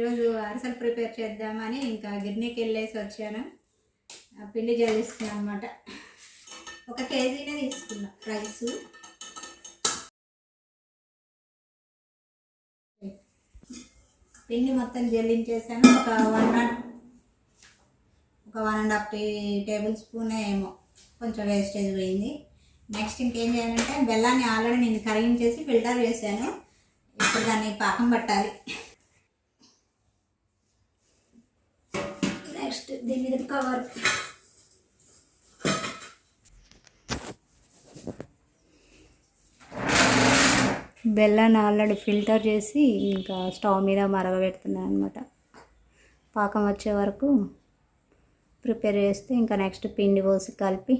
ఈరోజు అరసలు ప్రిపేర్ చేద్దామని ఇంకా గిర్నీకి వెళ్ళేసి వచ్చాను. ఆ పిండి జల్లిస్తున్నాను అనమాట ఒక కేజీనే తీసుకున్నా రైస్. పిండి మొత్తం జల్లించేసాను. ఒక వన్ అండ్ ఒక one and half tea tablespoon ఏమో కొంచెం వేస్టేజ్ పోయింది. నెక్స్ట్ ఇంకేం చేయాలంటే బెల్లాన్ని ఆల్రెడీ నేను కరిగించేసి ఫిల్టర్ చేశాను. ఇప్పుడు దాన్ని పాకం పట్టాలి. దీని మీద కవర్. బెల్లాన్ని ఆల్రెడీ ఫిల్టర్ చేసి ఇంకా స్టవ్ మీద మరగబెడుతున్నాను అనమాట పాకం వచ్చే వరకు ప్రిపేర్ చేస్తే ఇంకా నెక్స్ట్ పిండి పోసి కలిపి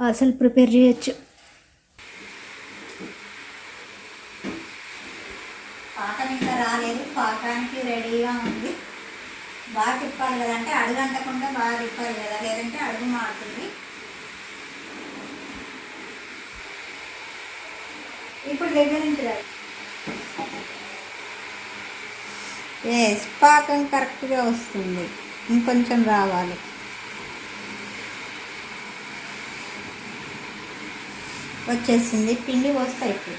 అసలు ప్రిపేర్ చేయొచ్చు. పాకం ఇంకా రాలేదు. పాకానికి రెడీగా ఉంది. బాగా తిప్పాలి కదంటే అడుగు అంటకుండా బాగా తిప్పాలి కదా లేదంటే అడుగు మారుతుంది. ఇప్పుడు దగ్గర నుంచి రాదు ఎస్ పాకం కరెక్ట్గా వస్తుంది. ఇంకొంచెం రావాలి. వచ్చేసింది. పిండి పోస్తాయి ఇప్పుడు.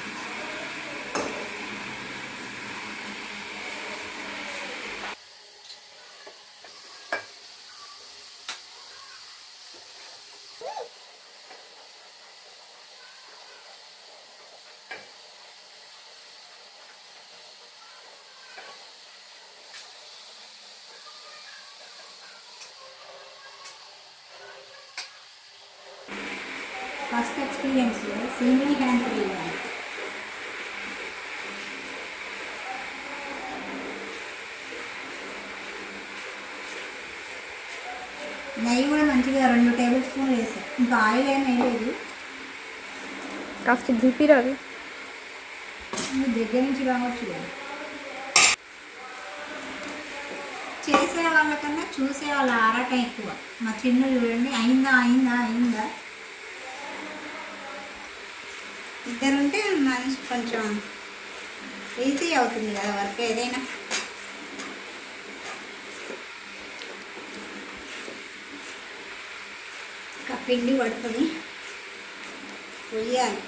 ఫస్ట్ ఎక్స్పీరియన్స్ సింగిల్ హ్యాండ్ తీయాలి నెయ్యి కూడా మంచిగా రెండు టేబుల్ స్పూన్లు వేసాను ఇంకా ఆయిల్ ఏం వేయలేదు. కాస్త చూపిరాదు దగ్గర నుంచి రావచ్చు కదా. చేసే వాళ్ళకన్నా చూసే వాళ్ళ ఆరాటం ఎక్కువ. మా చిన్న చూడండి అయిందా అయిందా అయిందా. ఇద్దరుంటే కొంచెం ఈజీ అవుతుంది కదా వర్క్ ఏదైనా. ఇంకా పిండి పడుతుంది. పొయ్యాలి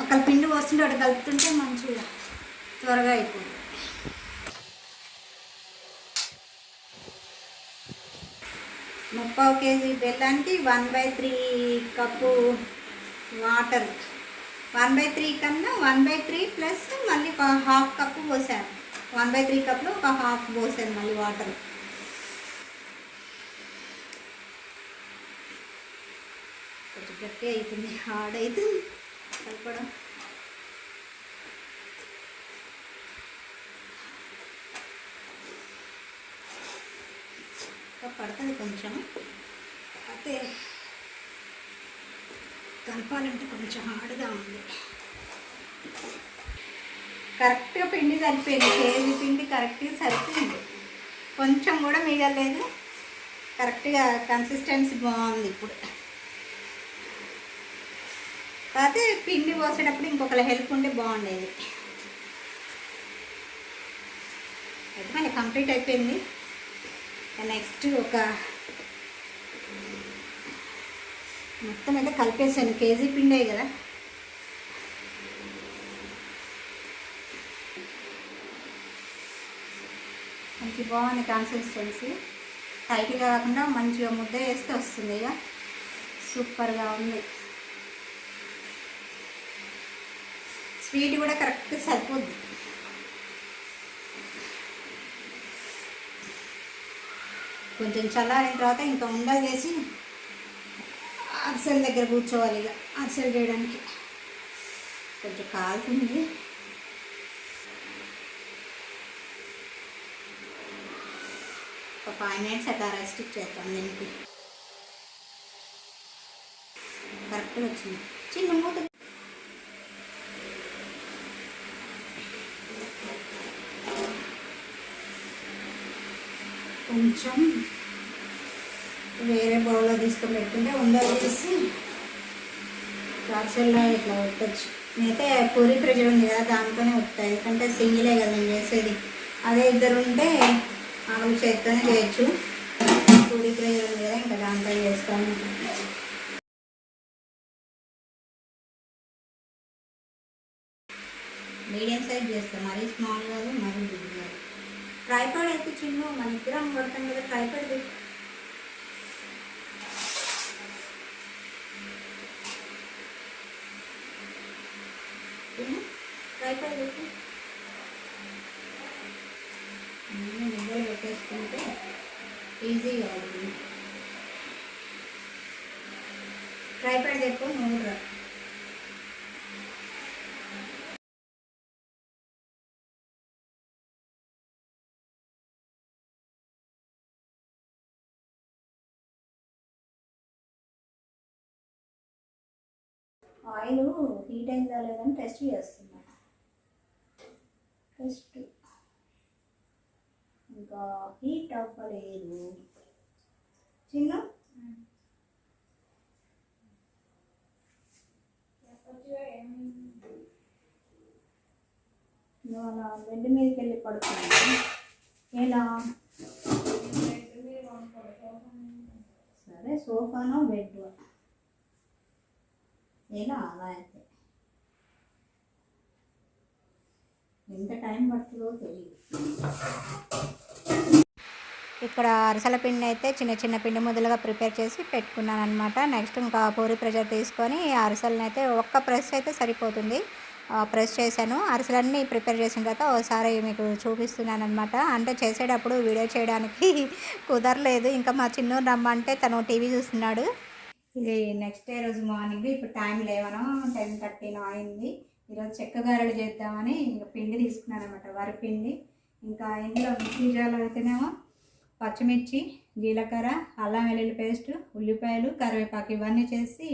ఒకళ్ళ పిండి పోస్తుంటే ఒకటి కలుపుతుంటే మంచిగా త్వరగా అయిపోతుంది. ముప్పావు KG బెల్లానికి one by three cup water. One by three కన్నా వన్ బై త్రీ ప్లస్ మళ్ళీ ఒక హాఫ్ కప్పు పోసాను. వన్ బై త్రీ కప్లో ఒక హాఫ్ పోసాను మళ్ళీ వాటర్. కొంచెం గట్టి అవుతుంది హార్డ్ అవుతుంది కలపడం. పడుతుంది కొంచెం. అయితే కలపాలంటే కొంచెం హార్డ్గా ఉంది. కరెక్ట్గా పిండి సరిపోయింది. కేజీ పిండి కరెక్ట్గా సరిపోయింది. కొంచెం కూడా మిగలేదు కరెక్ట్గా కన్సిస్టెన్సీ బాగుంది ఇప్పుడు. కాకపోతే పిండి పోసేటప్పుడు ఇంకొకరి హెల్ప్ ఉంటే బాగుండేది. అయితే మనకి కంప్లీట్ అయిపోయింది. నెక్స్ట్ ఒక మొత్తం అయితే కలిపేసాను. కేజీ పిండే కదా. మంచి బాగుంది కన్సిస్టెన్సీ టైట్గా కాకుండా మంచిగా ముద్ద వేస్తే వస్తుంది ఇక. సూపర్గా ఉంది. స్వీట్ కూడా కరెక్ట్ సరిపోద్ది. కొంచెం చల్లారిన తర్వాత ఇంకా ఉండ చేసి అరిసెల దగ్గర కూర్చోవాలి ఇక అరిసెలు చేయడానికి. కొంచెం కాలుతుంది. ఒక ఫైవ్ మినిట్స్ అట్లా రెస్ట్ ఇచ్చేస్తాం దీనికి. కరెక్ట్గా వచ్చింది. చిన్న మూత. కొంచెం వేరే బౌల్లో తీసుకొని పెట్టుకుంటే ఉండలు చేసి కాచల్లో ఇట్లా పెట్టచ్చు నేనైతే పూరి ప్రెజర్ ఉంది కదా దాంతోనే వస్తాయి ఎందుకంటే సింగిలే కదా నేను చేసేది. అదే ఇద్దరు ఉంటే మామూలు చేత్తోనే చేయొచ్చు. పూరి ప్రెజర్ ఉంది కదా ఇంకా దాంతో చేస్తాను. మీడియం సైజ్ చేస్తాం. మరీ స్మాల్ కాదు మరీ బిగ్ కాదు. ట్రైపాడ్ అయితే చిన్న మన ఇద్దరం పడతాం కదా ట్రైపాడ్ అయిపోయింది ట్రైపాడ్ అన్నీ నిద్ర పెట్టేసుకుంటే ఈజీగా అవుతుంది ట్రై ట్రైపాడ్ చెప్పు నువ్వు ఆయిల్ హీట్ అయిందా లేదని టెస్ట్ చేస్తున్నా టెస్ట్ ఇంకా హీట్ అవ్వలేదు. చిన్న? నువ్వు అలా బెడ్ మీదకి వెళ్ళి పడుకున్నా ఎలా సరే సోఫానో బెడ్ ఎలా? అలా అయితే. ఎంత టైం పడుతుందో తెలియదు ఇక్కడ అరిసెల పిండి అయితే చిన్న చిన్న పిండి ముద్దలుగా ప్రిపేర్ చేసి పెట్టుకున్నాను అనమాట నెక్స్ట్ ఇంకా పూరి ప్రెషర్ తీసుకొని అరసలను అయితే ఒక్క ప్రెస్ అయితే సరిపోతుంది. ఆ, ప్రెస్ చేశాను. అరిసెలన్నీ ప్రిపేర్ చేసిన తర్వాత ఒకసారి మీకు చూపిస్తున్నాను అనమాట అంటే చేసేటప్పుడు వీడియో చేయడానికి కుదరలేదు. ఇంకా మా చిన్న రమ్మంటే తను టీవీ చూస్తున్నాడు. ఇది నెక్స్ట్ డే రోజు మార్నింగ్. ఇప్పుడు టైం లేవను టెన్ థర్టీన్ అయింది. ఈరోజు చెక్క గారెలు చేద్దామని ఇంకా పిండి తీసుకున్నాను అనమాట వరి పిండి ఇంకా ఇందులో మిక్సీ జాలు అయితేనేమో పచ్చిమిర్చి జీలకర్ర అల్లం వెల్లుల్లి పేస్ట్ ఉల్లిపాయలు కరివేపాకు ఇవన్నీ చేసి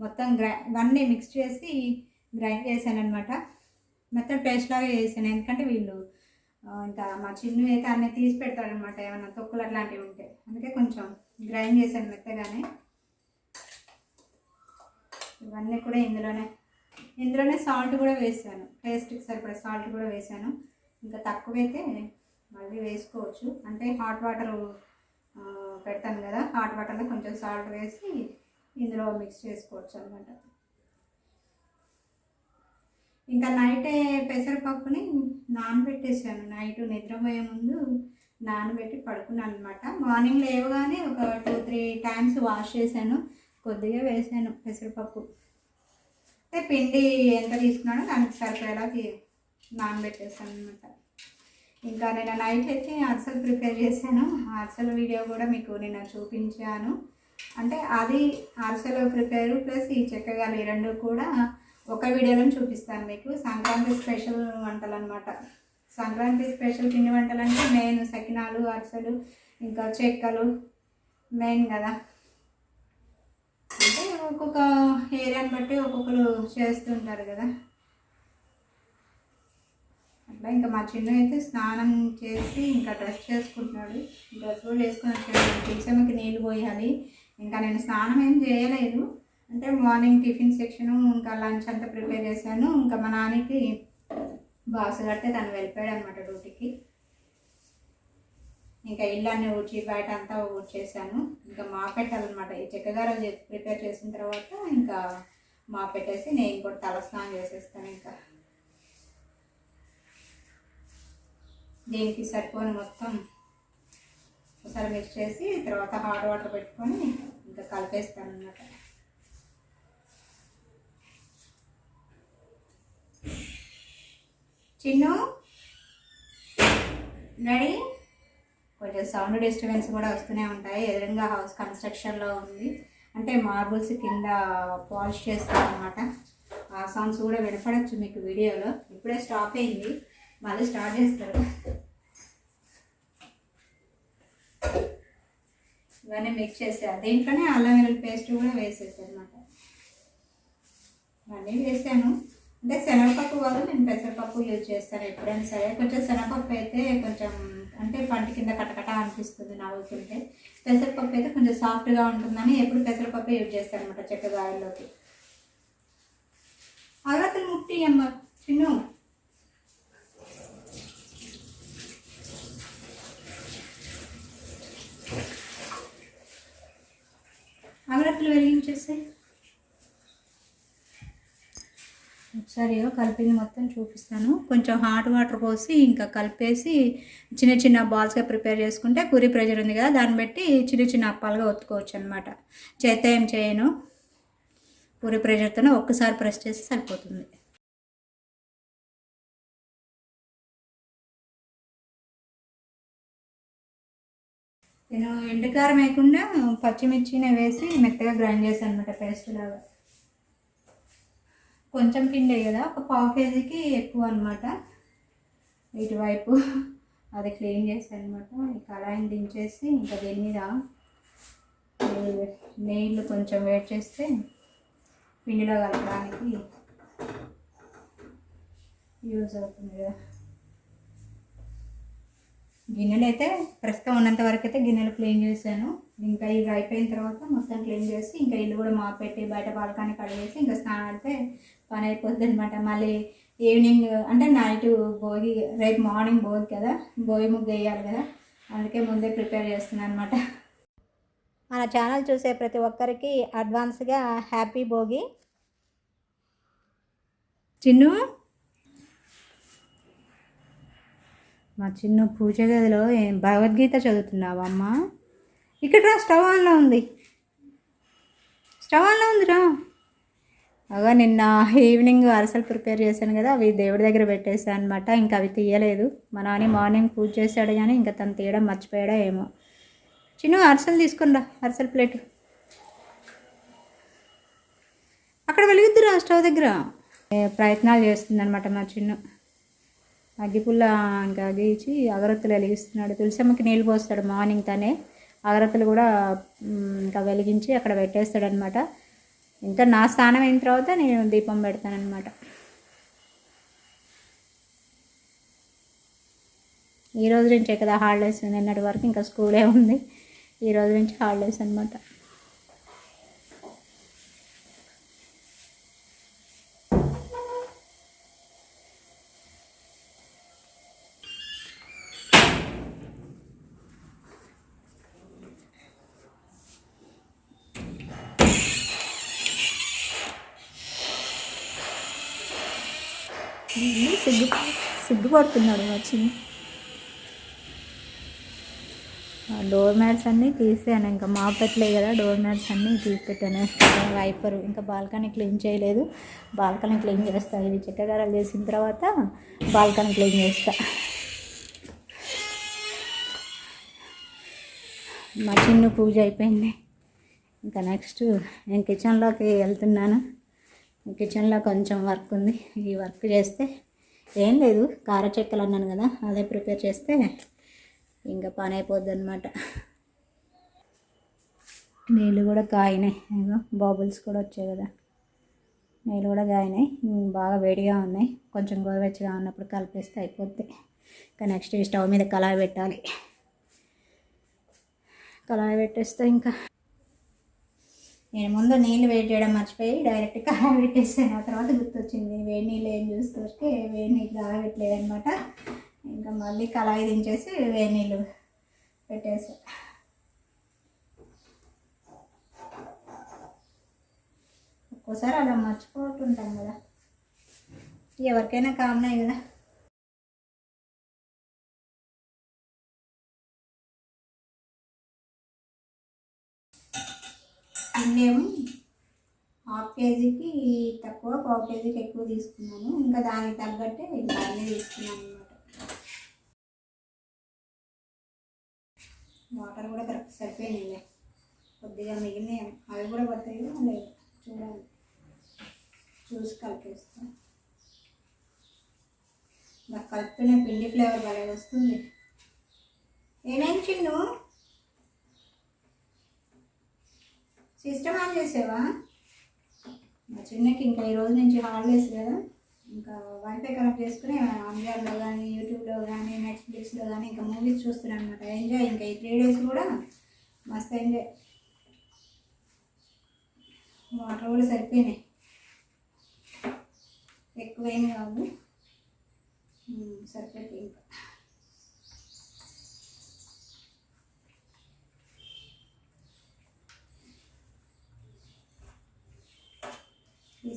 మొత్తం గ్రై ఇవన్నీ మిక్స్ చేసి గ్రైండ్ చేశాను అనమాట మొత్తం పేస్ట్ లాగా చేశాను. ఎందుకంటే వీళ్ళు ఇంకా మా చిన్న అయితే అన్నీ తీసి పెడతాడనమాట ఏమైనా తొక్కులు అట్లాంటివి ఉంటే. అందుకే కొంచెం గ్రైండ్ చేశాను మెత్తగానే. ఇవన్నీ కూడా ఇందులోనే ఇందులోనే సాల్ట్ కూడా వేసాను. టేస్ట్కి సరిపడే సాల్ట్ కూడా వేసాను. ఇంకా తక్కువైతే మళ్ళీ వేసుకోవచ్చు. అంటే హాట్ వాటర్ పెడతాను కదా హాట్ వాటర్లో కొంచెం సాల్ట్ వేసి ఇందులో మిక్స్ చేసుకోవచ్చు అనమాట ఇంకా నైటే పెసరపప్పుని నానబెట్టేసాను. నైట్ నిద్రపోయే ముందు నానబెట్టి పడుకున్నాను అనమాట మార్నింగ్ లేవగానే ఒక టూ త్రీ టైమ్స్ వాష్ చేశాను. కొద్దిగా వేసాను పెసరపప్పు. అంటే పిండి ఎంత తీసుకున్నానో దానికి సరిపోయేలా నానబెట్టేస్తాను అనమాట ఇంకా నేను నైట్ అయితే అరిసెలు ప్రిపేర్ చేశాను. ఆ అరిసెల వీడియో కూడా మీకు నేను చూపించాను. అంటే అది అరిసెలు ప్రిపేర్ ప్లస్ ఈ చెక్కగాలి ఈ రెండు కూడా ఒక వీడియోలో చూపిస్తాను మీకు. సంక్రాంతి స్పెషల్ వంటలు అనమాట సంక్రాంతి స్పెషల్ పిండి వంటలు అంటే మెయిన్ సకినాలు అరిసెలు ఇంకా చెక్కలు మెయిన్ కదా. అంటే ఒక్కొక్క ఏరియాని బట్టి ఒక్కొక్కరు చేస్తుంటారు కదా. అట్లా ఇంకా మా చిన్న అయితే స్నానం చేసి ఇంకా డ్రెస్ చేసుకుంటున్నాడు. డ్రెస్ కూడా వేసుకొని వచ్చాడు. కిచెన్కి నీళ్ళు పోయాలి. ఇంకా నేను స్నానం ఏం చేయలేదు. అంటే మార్నింగ్ టిఫిన్ సెక్షను ఇంకా లంచ్ అంతా ప్రిపేర్ చేశాను. ఇంకా మా నాన్నకి బాక్స్ కడితే తను వెళ్ళిపోయాడు అనమాట డ్యూటీకి. ఇంకా ఇళ్ళన్నీ ఊడ్చి బయట అంతా ఊడ్చేసాను. ఇంకా మా పెట్టాలన్నమాట. ఈ చెక్కగారు ప్రిపేర్ చేసిన తర్వాత ఇంకా మా పెట్టేసి నేను కూడా తలస్నానం చేసేస్తాను ఇంకా. దీనికి సరిపోని మొత్తం ఒకసారి మిక్స్ చేసి తర్వాత హాట్ వాటర్ పెట్టుకొని ఇంకా కలిపేస్తాను అన్నమాట. చిన్ను? రెడీ కొంచెం సౌండ్ డిస్టర్బెన్స్ కూడా వస్తూనే ఉంటాయి. ఎదురుగా హౌస్ కన్స్ట్రక్షన్లో ఉంది. అంటే మార్బుల్స్ కింద పాలిష్ చేస్తాను అనమాట ఆ సాంగ్స్ కూడా వినపడచ్చు మీకు వీడియోలో. ఇప్పుడే స్టాప్ అయింది. మళ్ళీ స్టార్ట్ చేస్తారు. ఇవన్నీ మిక్స్ చేసాను దీంట్లోనే అల్లం వెల్లుల్లి పేస్ట్ కూడా వేసేసాను అనమాట ఇవన్నీ వేసాను. అంటే శనగపప్పు కాదు నేను పెసరపప్పు యూజ్ చేస్తాను ఎప్పుడైనా సరే. కొంచెం శనగపప్పు అయితే కొంచెం అంటే పంట కింద కటకట అనిపిస్తుంది నవ్వుతుంటే. పెసరపప్పు అయితే కొంచెం సాఫ్ట్గా ఉంటుందని ఎప్పుడు పెసరపప్పు యూజ్ చేస్తాను అనమాట చెక్కగాయల్లోకి. అరవతలు ముట్టి అమ్మ చిన్ను అగరత్తులు వెలిగించేస్తాయి ఒకసారి కలిపింది మొత్తం చూపిస్తాను. కొంచెం హాట్ వాటర్ పోసి ఇంకా కలిపేసి చిన్న చిన్న బాల్స్గా ప్రిపేర్ చేసుకుంటే పూరి ప్రెషర్ ఉంది కదా దాన్ని బట్టి చిన్న చిన్న అప్పాలుగా ఒత్తుకోవచ్చు అనమాట చేత ఏం చేయను. పూరి ప్రెజర్తోనే ఒక్కసారి ప్రెస్ చేసి సరిపోతుంది. నేను ఎండుకారం వేయకుండా పచ్చిమిర్చిని వేసి మెత్తగా గ్రైండ్ చేశాను అనమాట పేస్ట్ లాగా. కొంచెం పిండే కదా ఒక పావు కేజీకి ఎక్కువ అనమాట ఇటువైపు అది క్లీన్ చేసాను అనమాట ఈ కళాయిని దించేసి ఇంకా దీని మీద ఏ- నీళ్ళు కొంచెం వేడి చేస్తే పిండిలో కలపడానికి యూజ్ అవుతుంది కదా. గిన్నెలు అయితే ప్రస్తుతం ఉన్నంత వరకు అయితే గిన్నెలు క్లీన్ చేశాను. ఇంకా ఇవి అయిపోయిన తర్వాత మొత్తం క్లీన్ చేసి ఇంకా ఇల్లు కూడా మా పెట్టి బయట బాల్కనీ కడిగేసి ఇంకా స్నానం అయితే పని అయిపోద్ది అనమాట మళ్ళీ ఈవినింగ్ అంటే నైట్ భోగి రేపు మార్నింగ్ భోగి కదా భోగి ముగ్గు వేయాలి కదా. అందుకే ముందే ప్రిపేర్ చేస్తున్నాను అనమాట మన ఛానల్ చూసే ప్రతి ఒక్కరికి అడ్వాన్స్గా హ్యాపీ భోగి. చిన్ను? మా చిన్న పూజ గదిలో భగవద్గీత చదువుతున్నావా అమ్మ? ఇక్కడ రా స్టవ్ ఆన్లో ఉంది. స్టవ్ ఆన్లో ఉందిరా. అగా నిన్న ఈవినింగ్ అరసలు ప్రిపేర్ చేశాను కదా అవి దేవుడి దగ్గర పెట్టేశాను అనమాట ఇంకా అవి తీయలేదు. మా నాని మార్నింగ్ పూజ చేశాడు కానీ ఇంకా తను తీయడం మర్చిపోయాడా ఏమో. చిన్న అరసలు తీసుకునిరా అరసల ప్లేట్ అక్కడ వెలుగుద్దురా స్టవ్ దగ్గర? ప్రయత్నాలు చేస్తుంది అనమాట మా చిన్ను. అగ్గిపుల్ల ఇంకా అగిచి అగరత్తులు వెలిగిస్తున్నాడు. తులసమ్మకి నీళ్ళు పోస్తాడు మార్నింగ్ తనే. అగరత్తులు కూడా ఇంకా వెలిగించి అక్కడ పెట్టేస్తాడు అనమాట ఇంకా నా స్నానం అయిన తర్వాత నేను దీపం పెడతానమాట ఈ రోజు నుంచే కదా హాలిడేస్ నిన్నటి వరకు ఇంకా స్కూలే ఉంది. ఈ రోజు నుంచి హాలిడేస్ అనమాట సిగ్గుపడుతున్నాడు మా చిన్న. డోర్ మ్యాట్స్ అన్నీ తీసాను ఇంకా మా పెట్టలే కదా డోర్ మ్యాట్స్ అన్నీ తీసి పెట్టాను వైపర్ ఇంకా బాల్కనీ క్లీన్ చేయలేదు. బాల్కనీ క్లీన్ చేస్తా. ఇవి చెక్కగారాలు చేసిన తర్వాత బాల్కనీ క్లీన్ చేస్తా. మా చిన్న పూజ అయిపోయింది. ఇంకా నెక్స్ట్ నేను కిచెన్లోకి వెళ్తున్నాను. కిచెన్లో కొంచెం వర్క్ ఉంది. ఈ వర్క్ చేస్తే ఏం లేదు కార చెక్కలు అన్నాను కదా అదే ప్రిపేర్ చేస్తే ఇంకా పని అయిపోద్ది అనమాట నీళ్ళు కూడా కాయినాయి ఇగో బాబుల్స్ కూడా వచ్చాయి కదా. నీళ్ళు కూడా కాయినాయి బాగా వేడిగా ఉన్నాయి. కొంచెం గోరువెచ్చగా ఉన్నప్పుడు కలిపేస్తే అయిపోద్ది. ఇంకా నెక్స్ట్ ఈ స్టవ్ మీద కళాయి పెట్టాలి. కళాయి పెట్టేస్తే ఇంకా నేను ముందు నీళ్ళు వేడి చేయడం మర్చిపోయి డైరెక్ట్ కళాయి పెట్టేసాను ఆ తర్వాత గుర్తొచ్చింది. వేడి నీళ్ళు ఏం చూస్తే వేడి నీళ్ళు కాగట్లేదు అనమాట ఇంకా మళ్ళీ కళాయి దించేసి వేడి నీళ్ళు పెట్టేసా. ఒక్కోసారి అలా మర్చిపోతుంటాం కదా. ఎవరికైనా కామనే కదా. ఇన్నేమో హాఫ్ కేజీకి తక్కువ పావు కేజీకి ఎక్కువ తీసుకున్నాను. ఇంకా దానికి తగ్గట్టే ఇంకా అన్నీ తీసుకున్నాను అనమాట వాటర్ కూడా కరెక్ట్ సరిపోయినాయి కొద్దిగా మిగిలినాయి అవి కూడా పడతాయో లేదు చూడాలి. చూసి కలిపేస్తాను నాకు కలుపుతూనే పిండి ఫ్లేవర్ బాగా వస్తుంది. ఏమేమి చిన్ను? సిస్టమ్ ఆన్ చేసావా? మా చిన్నకి ఇంకా ఈ రోజు నుంచి హాలిడేస్ కదా. ఇంకా వైఫై కనెక్ట్ చేసుకుని ఆన్లైన్లో కానీ యూట్యూబ్లో కానీ నెట్ఫ్లిక్స్లో కానీ ఇంకా మూవీస్ చూస్తున్నాను అనమాట ఎంజాయ్ ఇంకా ఈ త్రీ డేస్ కూడా మస్తు ఎంజాయ్ వాటర్ కూడా సరిపోయినాయి. ఎక్కువేం కాదు. ఉమ్, ఇంకా.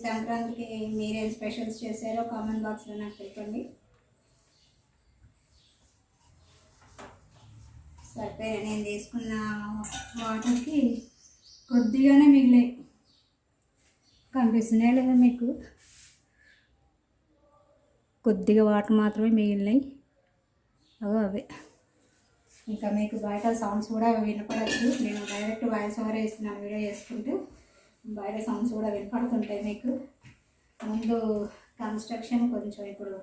సంక్రాంతికి మీరేం స్పెషల్స్ చేశారో కామెంట్ బాక్స్లో నాకు చెప్పండి. సరిపోయా నేను తీసుకున్న వాటర్కి కొద్దిగానే మిగిలాయి. కనిపిస్తున్నాయి లేదా మీకు? కొద్దిగా వాటర్ మాత్రమే మిగిలినాయి. అవో అవే. ఇంకా మీకు బయట సౌండ్స్ కూడా వినపడచ్చు. నేను డైరెక్ట్ వాయిస్ ఓవర్ వేస్తున్నాను వీడియో చేసుకుంటూ. బయట సౌండ్స్ కూడా వినపడుతుంటాయి మీకు. ముందు కన్స్ట్రక్షన్ కొంచెం ఇప్పుడు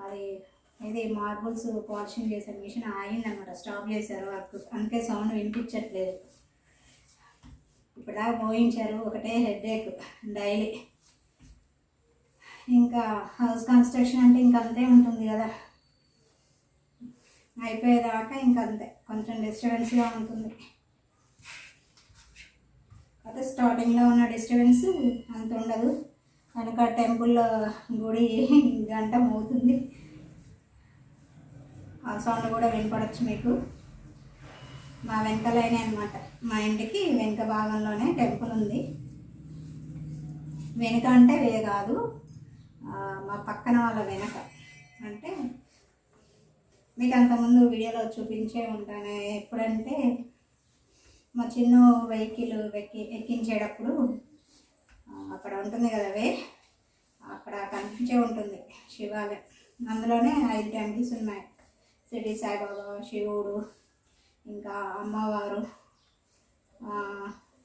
అది ఇది మార్బుల్స్ పాలిషింగ్ చేసే మిషన్ అయిందనమాట స్టాప్ చేశారు వర్క్ అందుకే సౌండ్ వినిపించట్లేదు. ఇప్పుడు దాకా ఒకటే హెడేక్ డైలీ ఇంకా హౌస్ కన్స్ట్రక్షన్ అంటే ఇంకా అంతే ఉంటుంది కదా. అయిపోయేదాకా ఇంకా అంతే. కొంచెం డిస్టర్బెన్స్గా ఉంటుంది. అయితే స్టార్టింగ్లో ఉన్న డిస్టర్బెన్స్ అంత ఉండదు. కనుక టెంపుల్లో గుడి గంట మోగుతుంది. ఆ సౌండ్ కూడా వినపడచ్చు మీకు. మా వెనకలైన అనమాట మా ఇంటికి వెనుక భాగంలోనే టెంపుల్ ఉంది. వెనుక అంటే వే కాదు. మా పక్కన వాళ్ళ వెనక. అంటే మీకు అంతకుముందు వీడియోలో చూపించే ఉంటాను. ఎప్పుడంటే మా చిన్న వెహికల్ ఎక్కి ఎక్కించేటప్పుడు అక్కడ ఉంటుంది కదా వే అక్కడ కనిపించే ఉంటుంది శివాలయం. అందులోనే ఐదు టెంపుల్స్ ఉన్నాయి. సిటీ సాయిబాబా శివుడు ఇంకా అమ్మవారు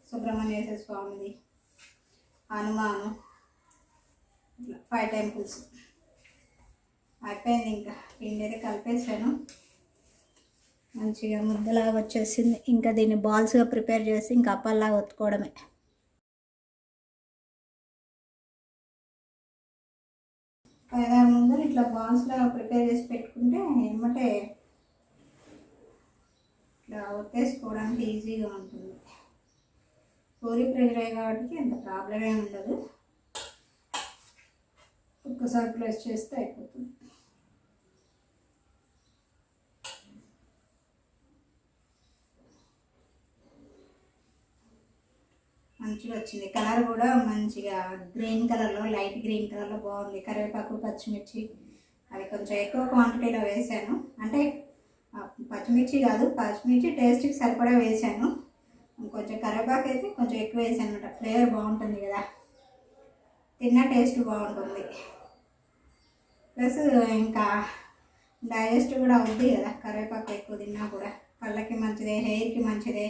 సుబ్రహ్మణ్యేశ్వర స్వామిది హనుమాను ఇట్లా ఫైవ్ టెంపుల్స్. అయిపోయింది ఇంకా. పిండి అయితే కలిపేసాను మంచిగా ముద్దలాగా వచ్చేసింది. ఇంకా దీన్ని బాల్స్గా ప్రిపేర్ చేసి ఇంకా అప్పల్లాగా ఒత్తుకోవడమే. పదహారు ముందర ఇట్లా బాల్స్లాగా ప్రిపేర్ చేసి పెట్టుకుంటే ఏమంటే ఇట్లా ఒత్తేసుకోవడానికి ఈజీగా ఉంటుంది. పూరి ప్రెషర్ అయ్యే కాబట్టి అంత ప్రాబ్లం ఏమి ఉండదు. ఒక్కసారి ప్రెస్ చేస్తే అయిపోతుంది. మంచిగా వచ్చింది. కలర్ కూడా మంచిగా గ్రీన్ కలర్లో లైట్ గ్రీన్ కలర్లో బాగుంది. కరివేపాకు పచ్చిమిర్చి అవి కొంచెం ఎక్కువ క్వాంటిటీలో వేసాను. అంటే పచ్చిమిర్చి కాదు పచ్చిమిర్చి టేస్ట్కి సరిపడా వేసాను. కొంచెం కరివేపాకు అయితే కొంచెం ఎక్కువ వేసాను అనమాట ఫ్లేవర్ బాగుంటుంది కదా. తిన్న టేస్ట్ బాగుంటుంది. ప్లస్ ఇంకా డైజెస్ట్ కూడా అవుద్ది కదా. కరివేపాకు ఎక్కువ తిన్నా కూడా. కళ్ళకి మంచిదే హెయిర్కి మంచిదే.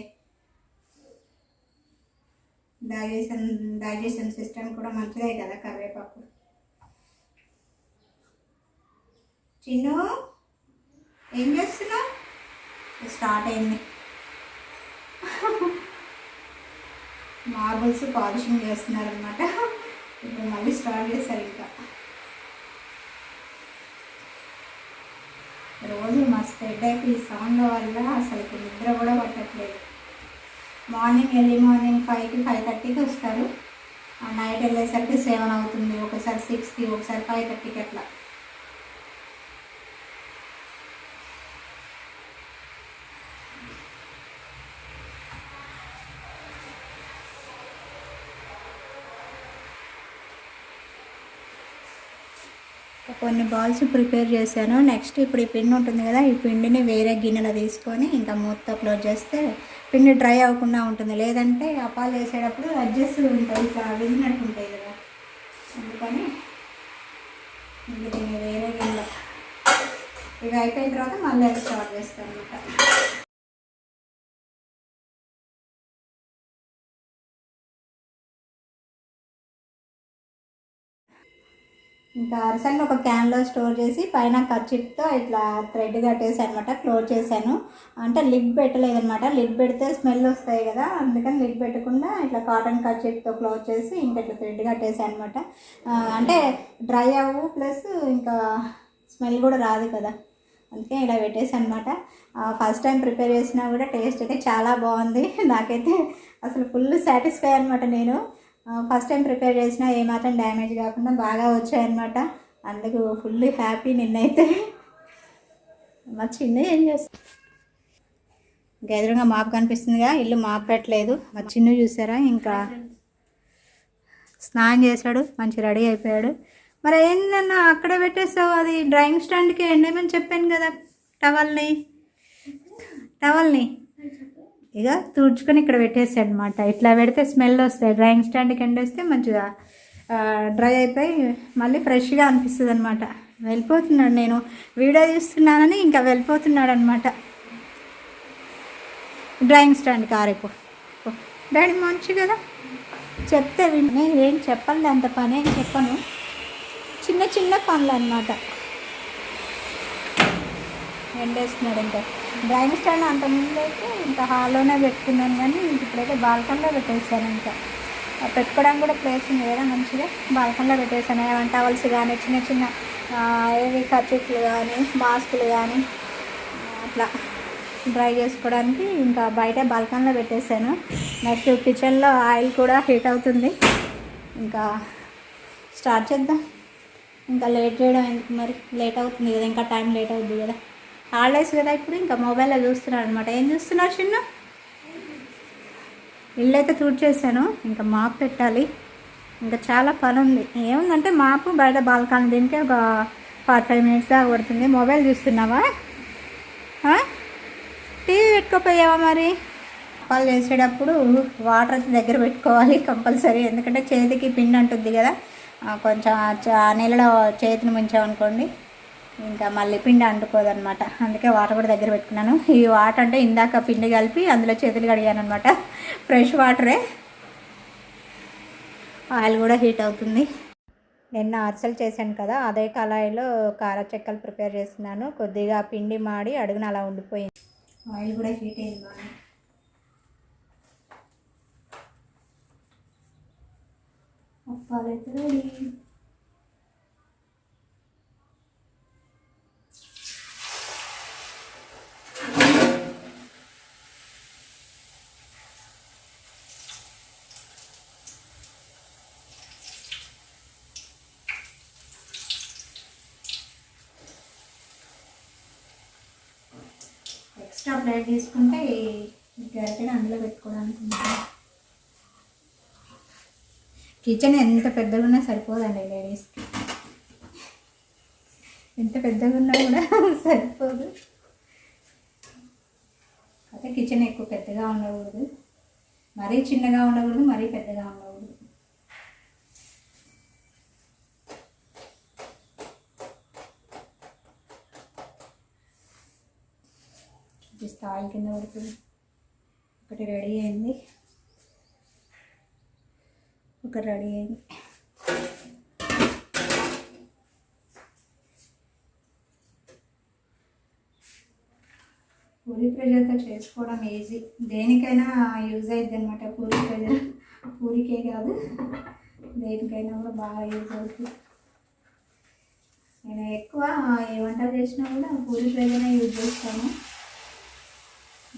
డైజెషన్ డైజెషన్ సిస్టమ్ కూడా మంచిదే కదా కరివేపాకు? చిన్ను ఏం చేస్తున్నావు? స్టార్ట్ అయింది. మార్బుల్స్ పాలిషింగ్ చేస్తున్నారు అనమాట ఇప్పుడు మళ్ళీ స్టార్ట్ చేస్తారు ఇంకా. రోజు మస్తు హెడ్ ఈ సౌండ్ వల్ల అసలు నిద్ర కూడా పట్టట్లేదు. మార్నింగ్ ఎర్లీ మార్నింగ్ ఫైవ్కి ఫైవ్ థర్టీకి వస్తారు. నైట్ వెళ్ళేసరికి సెవెన్ అవుతుంది. ఒకసారి సిక్స్కి ఒకసారి ఫైవ్ థర్టీకి అట్లా. కొన్ని బాల్స్ ప్రిపేర్ చేశాను. నెక్స్ట్ ఇప్పుడు ఈ పిండి ఉంటుంది కదా ఈ పిండిని వేరే గిన్నెలో తీసుకొని ఇంకా మూత క్లోజ్ చేస్తే పిండి డ్రై అవ్వకుండా ఉంటుంది. లేదంటే అప్పాలు వేసేటప్పుడు అడ్జస్ట్ ఉంటాయి. ఇట్లా వెళ్ళినట్టు ఉంటాయి కదా. అందుకని ఇంక దీన్ని వేరే గిన్నెలో ఇవి అయిపోయిన తర్వాత మళ్ళీ అది స్టార్ట్ చేస్తాను అనమాట ఇంకా అరిసెలను ఒక క్యాన్లో స్టోర్ చేసి పైన కచ్చిప్తో ఇట్లా థ్రెడ్ కట్టేసి అనమాట క్లోజ్ చేశాను. అంటే లిడ్ పెట్టలేదనమాట లిడ్ పెడితే స్మెల్ వస్తాయి కదా అందుకని లిడ్ పెట్టకుండా ఇట్లా కాటన్ కచ్చిప్తో క్లోజ్ చేసి ఇంకా ఇట్లా థ్రెడ్ కట్టేసాను అనమాట అంటే డ్రై అవ్వు ప్లస్ ఇంకా స్మెల్ కూడా రాదు కదా అందుకే ఇలా పెట్టేసి అనమాట ఫస్ట్ టైం ప్రిపేర్ చేసినా కూడా టేస్ట్ అయితే చాలా బాగుంది. నాకైతే అసలు ఫుల్ సాటిస్ఫై అనమాట నేను. ఫస్ట్ టైం ప్రిపేర్ చేసినా ఏమాత్రం డ్యామేజ్ కాకుండా బాగా వచ్చాయన్నమాట. అందుకు ఫుల్ హ్యాపీ నిన్నైతే. మా చిన్న ఏం చేస్తా? ఇంకా ఎదురుగా మాపు కనిపిస్తుందిగా ఇల్లు మాపు పెట్టలేదు మా చిన్న చూసారా? ఇంకా స్నానం చేశాడు మంచి రెడీ అయిపోయాడు. మరి ఏందన్నా అక్కడ పెట్టేస్తావు? అది డ్రాయింగ్ స్టాండ్కి ఎండేమని చెప్పాను కదా టవల్ని. టవల్ని. ఇక తుడుచుకొని ఇక్కడ పెట్టేసాడు అనమాట ఇట్లా పెడితే స్మెల్ వస్తాయి. డ్రాయింగ్ స్టాండ్కి ఎండేస్తే మంచిగా డ్రై అయిపోయి మళ్ళీ ఫ్రెష్గా అనిపిస్తుంది అనమాట వెళ్ళిపోతున్నాడు నేను. వీడియో చూస్తున్నానని ఇంకా వెళ్ళిపోతున్నాడు అనమాట డ్రాయింగ్ స్టాండ్ ఆరిపో. డాడీ మంచి కదా? చెప్తే విని. ఏం చెప్పండి అంత పని ఏం చెప్పను. చిన్న చిన్న పనులు అనమాట ఎండేస్తున్నాడు ఇంకా. డ్రాయింగ్ స్టాండ్ అంతకుముందు అయితే ఇంకా హాల్లోనే పెట్టుకున్నాను కానీ ఇంక ఇప్పుడైతే బాల్కన్లో పెట్టేశాను ఇంకా. పెట్టుకోవడం పెట్టుకోవడానికి కూడా ప్లేస్ ఉంది కదా మంచిగా. బాల్కన్లో పెట్టేశాను. ఏమైనా టవల్స్ కానీ చిన్న చిన్న ఏవి ఖర్చులు కానీ మాస్కులు కానీ అట్లా డ్రై చేసుకోవడానికి ఇంకా బయట బాల్కన్లో పెట్టేశాను. నెక్స్ట్ కిచెన్లో ఆయిల్ కూడా హీట్ అవుతుంది. ఇంకా స్టార్ట్ చేద్దాం. ఇంకా లేట్ చేయడం ఎందుకు మరి? లేట్ అవుతుంది కదా. ఇంకా టైం లేట్ అవుతుంది కదా. హాలిడేస్ కదా ఇప్పుడు ఇంకా మొబైల్లో చూస్తున్నాను అనమాట ఏం చూస్తున్నావు చిన్న? ఇల్లు అయితే తుడిచేసాను ఇంకా మాప్ పెట్టాలి. ఇంకా చాలా పని ఉంది ఏముందంటే మాపు బయట బాల్కనీ దీనికి ఒక ఫార్టీ ఫైవ్ మినిట్స్ దాకా పడుతుంది. మొబైల్ చూస్తున్నావా? టీవీ పెట్టుకోపోయావా మరి? అప్పాలు చేసేటప్పుడు వాటర్ అయితే దగ్గర పెట్టుకోవాలి కంపల్సరీ. ఎందుకంటే చేతికి పిండి అంటుంది కదా. కొంచెం ఆ చ- ఆ నీళ్ళలో చేతిని ముంచామనుకోండి. ఇంకా మళ్ళీ పిండి అంటుకోదనమాట అందుకే వాటర్ కూడా దగ్గర పెట్టుకున్నాను. ఈ వాటర్ అంటే ఇందాక పిండి కలిపి అందులో చేతులు కడిగాను అనమాట ఫ్రెష్ వాటరే ఆయిల్ కూడా హీట్ అవుతుంది. నిన్న అరిసెలు చేశాను కదా అదే కళాయిలో కార చెక్కలు ప్రిపేర్ చేస్తున్నాను. కొద్దిగా పిండి మాడి అడుగున అలా ఉండిపోయింది. ఆయిల్ కూడా హీట్ అయింది బాగా. ఎక్స్ట్రా ప్లేట్ తీసుకుంటే ఈ గరిటెని అందులో పెట్టుకోవడానికి ఉంటుంది. కిచెన్ ఎంత పెద్దగా ఉన్నా సరిపోదండి లేడీస్కి. ఎంత పెద్దగా ఉన్నా కూడా సరిపోదు. అయితే కిచెన్ ఎక్కువ పెద్దగా ఉండకూడదు. మరీ చిన్నగా ఉండకూడదు మరీ పెద్దగా ఉండకూడదు. స్థాయి ఆయిల్ కింద పడుతుంది. ఒకటి రెడీ అయింది. ఒకటి రెడీ అయింది. పూరి ప్రెజర్తో చేసుకోవడం ఈజీ దేనికైనా యూజ్ అయింది అనమాట పూరి ప్రెజర్ పూరికే కాదు దేనికైనా కూడా బాగా యూజ్ అవుతుంది నేను ఎక్కువ ఏ వంట చేసినా కూడా పూరి ప్రెజర్నే యూజ్ చేస్తాను.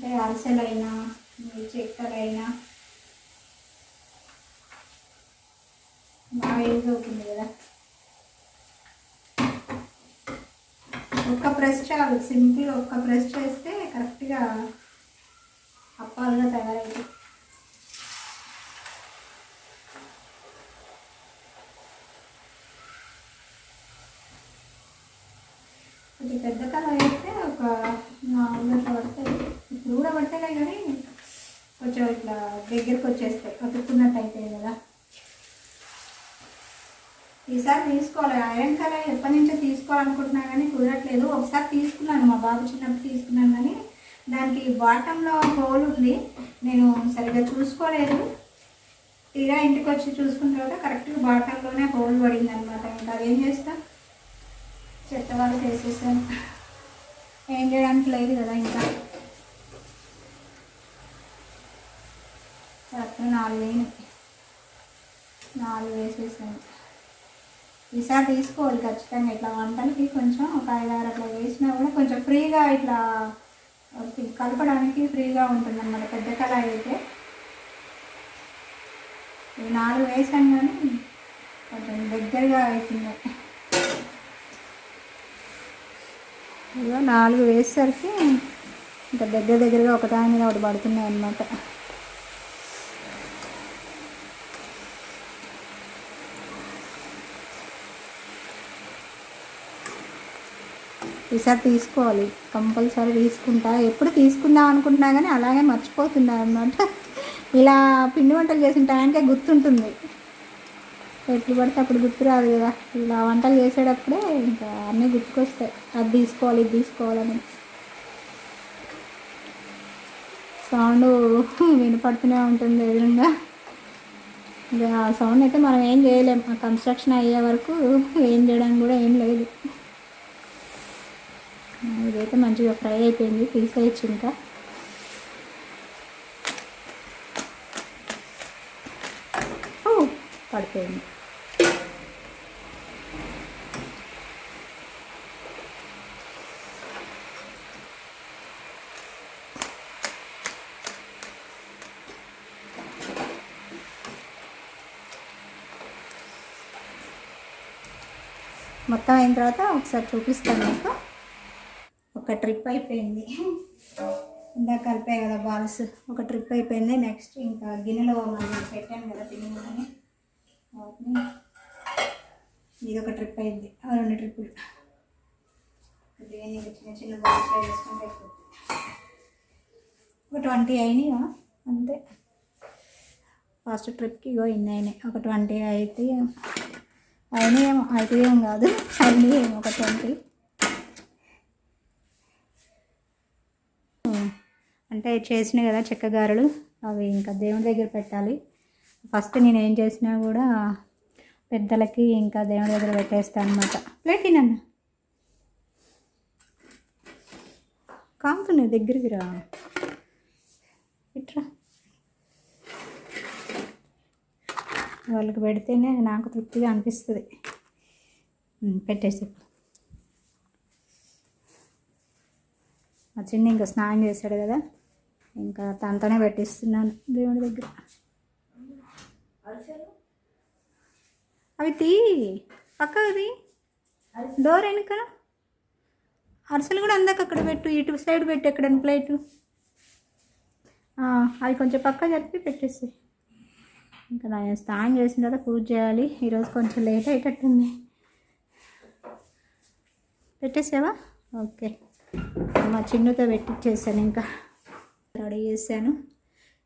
అంటే అరిసెలైనా చెక్కలైనా. బాగా యూజ్ అవుతుంది కదా. ఒక్క ప్రెస్ చాలు. సింపుల్ ఒక్క ప్రెస్ చేస్తే కరెక్ట్గా అప్పాలుగా తయారైంది కొంచెం పెద్ద కళ అయితే ఒక నాలుగు గంటలు పడతాయి ఇప్పుడు కూడా పడతాయి కానీ కొంచెం ఇట్లా దగ్గరికి వచ్చేస్తాయి అతుక్కున్నట్టు అవుతాయి కదా. ఈసారి తీసుకోవాలి. ఐరన్ కలర్ ఎప్పటి నుంచో తీసుకోవాలనుకుంటున్నా కానీ కుదరట్లేదు. ఒకసారి తీసుకున్నాను. మా బాబు చిన్నప్పుడు తీసుకున్నాను కానీ దానికి బాటంలో హోల్ ఉంది. నేను సరిగ్గా చూసుకోలేదు. తీరా ఇంటికి వచ్చి చూసుకున్న తర్వాత కరెక్ట్గా బాటంలోనే హోల్ పడింది అనమాట ఇంకా అదేం చేస్తా? చెత్త వాళ్ళు చేసేసాను ఏం చేయడానికి లేదు కదా ఇంకా. కరెక్ట్గా నాలుగు వేలు నాలుగు వేసేసాను. ఈసారి తీసుకోవాలి ఖచ్చితంగా ఇట్లా వంటలకి కొంచెం ఒక ఐదారు అట్లా వేసినా కూడా కొంచెం ఫ్రీగా ఇట్లా కలపడానికి ఫ్రీగా ఉంటుంది అన్నమాట పెద్ద కళాయి అయితే. ఈ నాలుగు వేసాను కానీ కొంచెం దగ్గరగా అవుతుంది ఇక నాలుగు వేసేసరికి ఇంకా దగ్గర దగ్గరగా ఒక దాని మీద ఒకటి పడుతున్నాయి అన్నమాట ఈసారి తీసుకోవాలి. కంపల్సరీ తీసుకుంటా. ఎప్పుడు తీసుకుందాం అనుకుంటున్నా కానీ అలాగే మర్చిపోతున్నా అనమాట ఇలా పిండి వంటలు చేసిన టైంకే గుర్తుంటుంది. ఎట్లు పడితే అప్పుడు గుర్తు రాదు కదా. ఇలా వంటలు చేసేటప్పుడే ఇంకా అన్నీ గుర్తుకొస్తాయి. అది తీసుకోవాలి ఇది తీసుకోవాలని. సౌండ్ వినపడుతూనే ఉంటుంది ఎదురుగా ఇంకా సౌండ్ అయితే మనం ఏం చేయలేం. ఆ కన్స్ట్రక్షన్ అయ్యే వరకు ఏం చేయడానికి కూడా ఏం లేదు. ఇదైతే మంచిగా ఫ్రై అయిపోయింది తీసేయచ్చు ఇంకా. పడిపోయింది. మొత్తం అయిన తర్వాత ఒకసారి చూపిస్తాను మీకు. ఒక ట్రిప్ అయిపోయింది. ఇందాక కలిపాయి కదా బాల్స్ ఒక ట్రిప్ అయిపోయింది. నెక్స్ట్ ఇంకా గిన్నెలో మనం పెట్టాను కదా పిండి ఇది ఒక ట్రిప్ అయింది. ఆ రెండు ట్రిప్పులు చిన్న చిన్న బాల్స్ వేసుకుంటే అయిపోతుంది ఒక ట్వంటీ అయినాయా? అంతే. ఫస్ట్ ట్రిప్కి ఇగో ఇన్ని అయినాయి. ఒక ట్వంటీ అయితే అయినాయేమో. అయితే ఏం కాదు. అయినాయి ఏమో ఒక ట్వంటీ అంటే చేసినాయి కదా చెక్కగారులు అవి ఇంకా దేవుని దగ్గర పెట్టాలి. ఫస్ట్ నేను ఏం చేసినా కూడా పెద్దలకి ఇంకా దేవుని దగ్గర పెట్టేస్తాను అనమాట ప్లేట్ తినన్న. కాముతున్నాయి దగ్గరికి రా. ఇట్రా. వాళ్ళకి పెడితేనే నాకు తృప్తిగా అనిపిస్తుంది. పెట్టేసి. మా చిన్న ఇంకా స్నానం చేశాడు కదా. ఇంకా తనతోనే పెట్టిస్తున్నాను దేవుడి దగ్గర. అవి తీ. పక్కది డోర్ వెనుక. అరిసెలు కూడా అందాక అక్కడ పెట్టు. ఇటు సైడ్ పెట్టు ఎక్కడ ప్లేటు. అవి కొంచెం పక్క జరిపి పెట్టేసి ఇంకా నేను స్నానం చేసిన తర్వాత పూజ చేయాలి. ఈరోజు కొంచెం లేట్ అయ్యేటట్టుంది పెట్టేసావా? ఓకే. మా చిన్నతో పెట్టించేసాను ఇంకా. రెడీ చేశాను.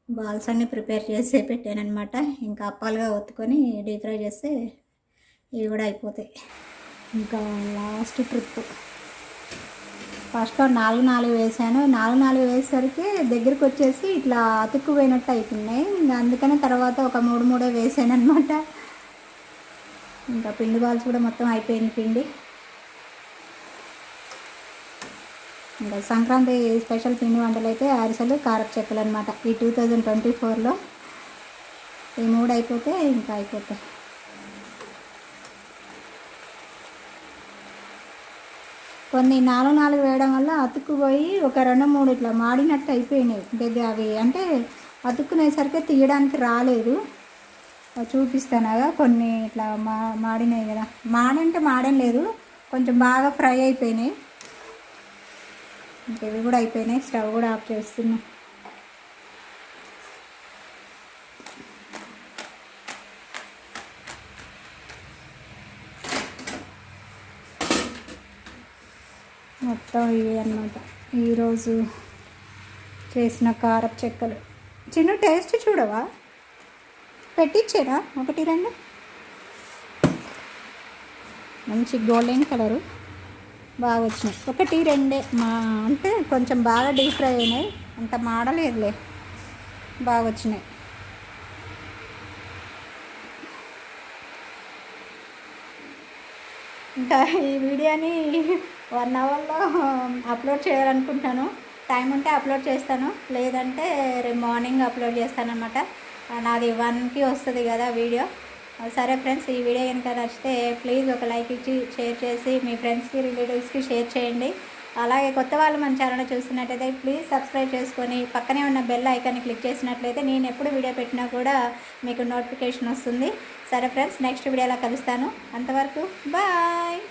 బాల్స్ అన్నీ ప్రిపేర్ చేసి పెట్టాను అనమాట ఇంకా అప్పాలుగా ఒత్తుకొని డీప్ ఫ్రై చేస్తే ఇవి కూడా అయిపోతాయి. ఇంకా లాస్ట్ ట్రిప్. ఫస్ట్లో నాలుగు నాలుగు వేసాను. నాలుగు నాలుగు వేసేసరికి దగ్గరికి వచ్చేసి ఇట్లా అతుక్కుపోయినట్టు అవుతున్నాయి ఇంకా అందుకని తర్వాత ఒక మూడు మూడే వేసాను అనమాట ఇంకా పిండి బాల్స్ కూడా మొత్తం అయిపోయింది పిండి. ఇంకా సంక్రాంతి స్పెషల్ పిండి వంటలు అయితే అరిసెలు కారపు చెక్కలు అనమాట ఈ టూ థౌజండ్ ట్వంటీ ఫోర్లో ఈ మూడు అయిపోతే ఇంకా అయిపోతాయి. కొన్ని నాలుగు నాలుగు వేయడం వల్ల అతుక్కుపోయి ఒక రెండు మూడు ఇట్లా మాడినట్టు అయిపోయినాయి. దగ్గర అవి అంటే అతుక్కునేసరికి తీయడానికి రాలేదు. చూపిస్తానగా చూపిస్తాను కదా కొన్ని ఇట్లా మా మాడినాయి కదా. మాడంటే మాడం లేదు కొంచెం బాగా ఫ్రై అయిపోయినాయి. ఇంకా ఇవి కూడా అయిపోయినాయి. స్టవ్ కూడా ఆఫ్ చేస్తున్నా. మొత్తం ఇవి అన్నమాట. ఈరోజు చేసిన కారపు చెక్కలు. చిన్న టేస్ట్ చూడవా? పెట్టించారా ఒకటి రెండు? మంచి గోల్డెన్ కలరు. బాగా వచ్చినాయి ఒకటి రెండే మా అంటే కొంచెం బాగా డీప్ ఫ్రై అయినాయి. అంత మాడలేదులే. బాగా వచ్చినాయి ఇంకా ఈ వీడియోని వన్ అవర్లో అప్లోడ్ చేయాలనుకుంటాను టైం ఉంటే అప్లోడ్ చేస్తాను. లేదంటే రేపు మార్నింగ్ అప్లోడ్ చేస్తాను అనమాట నాది వన్కి వస్తుంది కదా వీడియో. సరే ఫ్రెండ్స్ ఈ వీడియో కనుక నచ్చితే ప్లీజ్ ఒక లైక్ ఇచ్చి షేర్ చేసి మీ ఫ్రెండ్స్కి రిలేటివ్స్కి షేర్ చేయండి. అలాగే కొత్త వాళ్ళు మన ఛానల్ చూస్తున్నట్టయితే ప్లీజ్ సబ్స్క్రైబ్ చేసుకొని పక్కనే ఉన్న బెల్ ఐకాన్ని క్లిక్ చేసినట్లయితే నేను ఎప్పుడు వీడియో పెట్టినా కూడా మీకు నోటిఫికేషన్ వస్తుంది. సరే ఫ్రెండ్స్ నెక్స్ట్ వీడియోలో కలుస్తాను. అంతవరకు బాయ్!